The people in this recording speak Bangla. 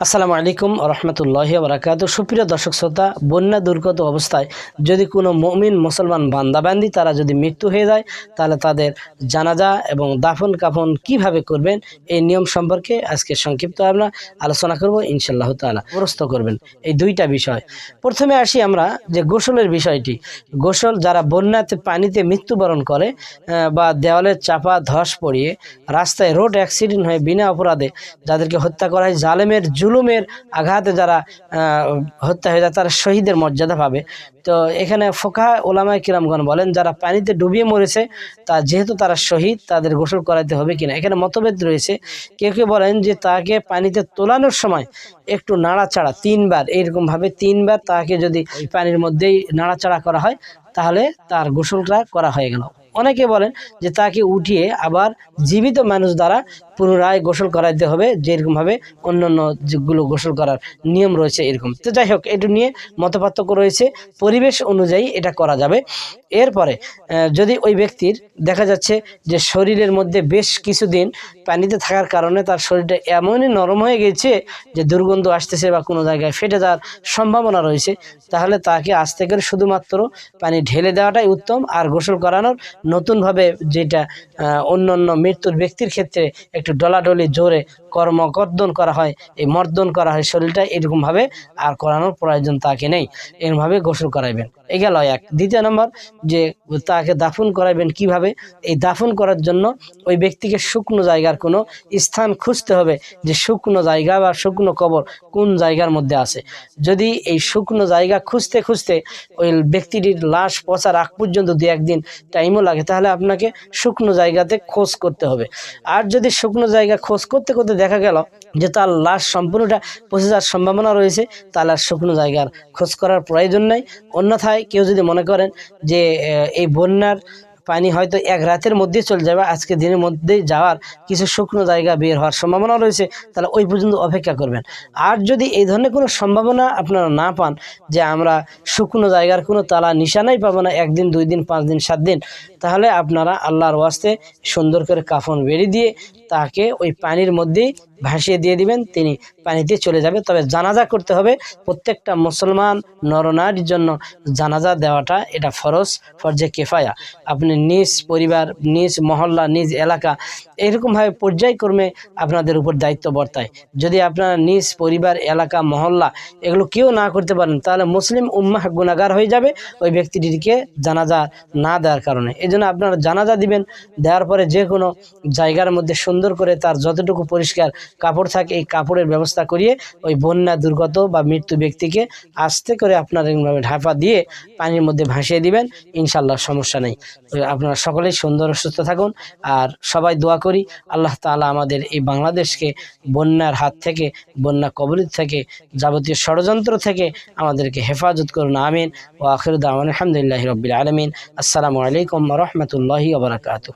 আসসালামু আলাইকুম রহমতুল্লাহ বরাকাত সুপ্রিয় দর্শক, শ্রোতা, বন্যা, দুর্গত অবস্থায় যদি কোনো মমিন, মুসলমান বান্দাবান্দি, তারা যদি মৃত্যু হয়ে যায়, তাহলে তাদের জানাজা এবং দাফন কাফন কীভাবে করবেন, এই নিয়ম সম্পর্কে আজকে সংক্ষিপ্ত আমরা আলোচনা করব ইনশাল্লাহ তালা প্রস্ত করবেন এই দুইটা বিষয়। প্রথমে আসি আমরা যে গোসলের বিষয়টি। গোসল যারা বন্যাতে পানিতে মৃত্যুবরণ করে বা দেওয়ালের চাপা ধস পড়িয়ে রাস্তায় রোড অ্যাক্সিডেন্ট হয়ে বিনা অপরাধে যাদেরকে হত্যা করা হয়, জালেমের জুলুমের আঘাতে যারা হত্যা হয়ে যায়, তারা শহীদের মর্যাদা পাবে। তো এখানে ফোকা ওলামায় কিরামগণ বলেন, যারা পানিতে ডুবিয়ে মরেছে, তা যেহেতু তারা শহীদ, তাদের গোসল করাতে হবে কিনা? এখানে মতভেদ রয়েছে। কেউ কেউ বলেন যে তাকে পানিতে তোলানোর সময় একটু নাড়াচাড়া, তিনবার, এইরকমভাবে তিনবার তাকে যদি পানির মধ্যেই নাড়াচাড়া করা হয়, তাহলে তার গোসলটা করা হয়ে গেল। অনেকে বলেন যে তাকে উঠিয়ে আবার জীবিত মানুষ দ্বারা পুনরায় গোসল করাইতে হবে, যেরকমভাবে অন্যান্য যেগুলো গোসল করার নিয়ম রয়েছে এরকম। তো যাই হোক, এটু নিয়ে মতপার্থক্য রয়েছে। পরিবেশ অনুযায়ী এটা করা যাবে। এরপরে যদি ওই ব্যক্তির দেখা যাচ্ছে যে শরীরের মধ্যে বেশ কিছুদিন পানিতে থাকার কারণে তার শরীরটা এমনই নরম হয়ে গেছে যে দুর্গন্ধ আসতেছে বা কোনো জায়গায় ফেটে যাওয়ার সম্ভাবনা রয়েছে, তাহলে তাকে আস্তে করে শুধুমাত্র পানি ঢেলে দেওয়াটাই উত্তম। আর গোসল করানোর নতুনভাবে যেটা অন্য অন্য মৃত্যুর ব্যক্তির ক্ষেত্রে একটু ডলাডলি জোরে কর্মকর্দন করা হয়, এই মর্দন করা হয়, শরীরটা এরকমভাবে আর করানোর প্রয়োজন তাকে নেই। এরমভাবে গোসল করাইবেন। এই গেল এক। দ্বিতীয় নম্বর যে তাকে দাফন করাবেন কীভাবে? এই দাফন করার জন্য ওই ব্যক্তিকে শুকনো জায়গার কোনো স্থান খুঁজতে হবে যে শুকনো জায়গা বা শুকনো কবর কোন জায়গার মধ্যে আছে। যদি এই শুকনো জায়গা খুঁজতে খুঁজতে ওই ব্যক্তিটির লাশ পচার আগ পর্যন্ত দু একদিন টাইমও লাগে, তাহলে আপনাকে শুকনো জায়গাতে খোঁজ করতে হবে। আর যদি শুকনো জায়গা খোঁজ করতে করতে দেখা গেল যে তার লাশ সম্পূর্ণটা পচে যাওয়ার সম্ভাবনা রয়েছে, তার লাশ শুকনো জায়গার খোঁজ করার প্রয়োজন নাই। অন্যথায় কেউ যদি মনে করেন যে এই বন্যার পানি হয়তো এক রাতের মধ্যে চলে যাবে, আজকে দিনের মধ্যেই যাওয়ার কিছু শুকনো জায়গা বের হওয়ার সম্ভাবনা রয়েছে, তাহলে ওই পর্যন্ত অপেক্ষা করবেন। আর যদি এই ধরনের কোনো সম্ভাবনা আপনারা না পান, যে আমরা শুকনো জায়গার কোনো তালা নিশানাই পাবো না, একদিন, দুই দিন, পাঁচ দিন, সাত দিন, তাহলে আপনারা আল্লাহর ওয়াস্তে সুন্দর করে কাফন বেরিয়ে দিয়ে তাকে ওই পানির মধ্যেই ভাসিয়ে দিয়ে দিবেন, তিনি পানিতে চলে যাবে। তবে জানাজা করতে হবে, প্রত্যেকটা মুসলমান নরনারীর জন্য জানাজা দেওয়াটা এটা ফরজ, ফরজে কেফায়া। আপনি নিজ পরিবার, নিজ মহল্লা, নিজ এলাকা এরকমভাবে পর্যায়ক্রমে আপনাদের উপর দায়িত্ব বর্তায়। যদি আপনারা নিজ পরিবার, এলাকা, মহল্লা এগুলো কেউ না করতে পারেন, তাহলে মুসলিম উম্মাহ গুণাগার হয়ে যাবে ওই ব্যক্তিটিকে জানাজা না দেওয়ার কারণে। এই জন্য আপনারা জানাজা দিবেন, দেওয়ার পরে যে কোনো জায়গার মধ্যে সুন্দর করে তার যতটুকু পরিষ্কার কাপড় থাকে এই কাপড়ের ব্যবস্থা করিয়ে ওই বন্যা, দুর্গত বা মৃত্যু ব্যক্তিকে আস্তে করে আপনার এরকমভাবে ঢাপা দিয়ে পানির মধ্যে ভাসিয়ে দিবেন ইনশাল্লাহ সমস্যা নেই। আপনারা সকলেই সুন্দর সুস্থ থাকুন। আর সবাই দোয়া করি, আল্লাহ তালা আমাদের এই বাংলাদেশকে বন্যার হাত থেকে, বন্যা কবলিত থেকে, যাবতীয় ষড়যন্ত্র থেকে আমাদেরকে হেফাজত করুন, আমিন। ও আখির দাওয়ান আলহামদুলিল্লাহ রবিল আলমিন। আসসালামু আলাইকুম রহমতুল্লাহি ওবরাকাতু